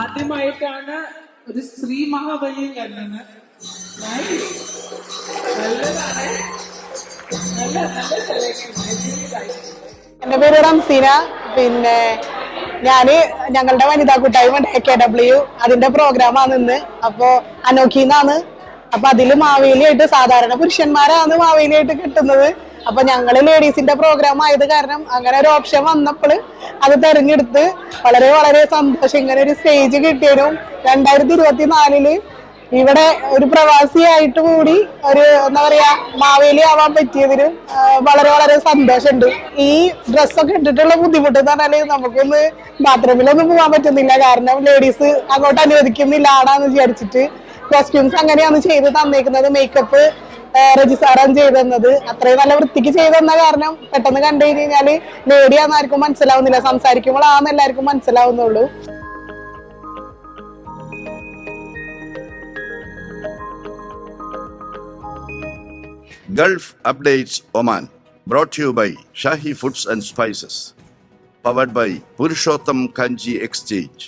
ആദ്യമായിട്ടാണ് ഒരു സ്ത്രീ മഹാബലി കണ്ടത് എന്റെ പേര് റംസീന. പിന്നെ ഞാൻ ഞങ്ങളുടെ വനിതാ കൂട്ടായ്മ കെ ഡബ്ല്യു അതിന്റെ പ്രോഗ്രാമാണ് ഇന്ന്. അപ്പോ അനോഖിന്നാണ്. അപ്പൊ അതിൽ മാവേലിയായിട്ട് സാധാരണ പുരുഷന്മാരാണ് മാവേലിയായിട്ട് കിട്ടുന്നത്. അപ്പൊ ഞങ്ങൾ ലേഡീസിന്റെ പ്രോഗ്രാം ആയത് കാരണം അങ്ങനെ ഒരു ഓപ്ഷൻ വന്നപ്പോൾ അത് തെരഞ്ഞെടുത്ത് വളരെ വളരെ സന്തോഷം. ഇങ്ങനെ ഒരു സ്റ്റേജ് കിട്ടിയതും രണ്ടായിരത്തി ഇരുപത്തി നാലിൽ ഇവിടെ ഒരു പ്രവാസിയായിട്ട് കൂടി ഒരു എന്താ പറയാ മാവേലി ആവാൻ പറ്റിയതിന് വളരെ വളരെ സന്തോഷമുണ്ട്. ഈ ഡ്രസ്സൊക്കെ ഇട്ടിട്ടുള്ള ബുദ്ധിമുട്ട് എന്ന് പറഞ്ഞാൽ നമുക്കൊന്ന് ബാത്റൂമിലൊന്നും പോകാൻ പറ്റുന്നില്ല. കാരണം ലേഡീസ് അങ്ങോട്ട് അനുവദിക്കുന്നില്ല ആടാന്ന് വിചാരിച്ചിട്ട്. കോസ്റ്റ്യൂംസ് അങ്ങനെയാണ് ചെയ്ത് തന്നേക്കുന്നത്. മേക്കപ്പ് രജിസ്ട്രാറാണ് ചെയ്ത് തന്നത് അത്രയും നല്ല വൃത്തിക്ക് ചെയ്തു തന്ന കാരണം പെട്ടെന്ന് കണ്ടു കഴിഞ്ഞാൽ ലേഡിയാന്ന് ആർക്കും മനസ്സിലാവുന്നില്ല. സംസാരിക്കുമ്പോഴാന്ന് എല്ലാവർക്കും മനസ്സിലാവുന്നുള്ളൂ. Gulf updates Oman Brought to by by foods and spices powered by by Kanchi exchange.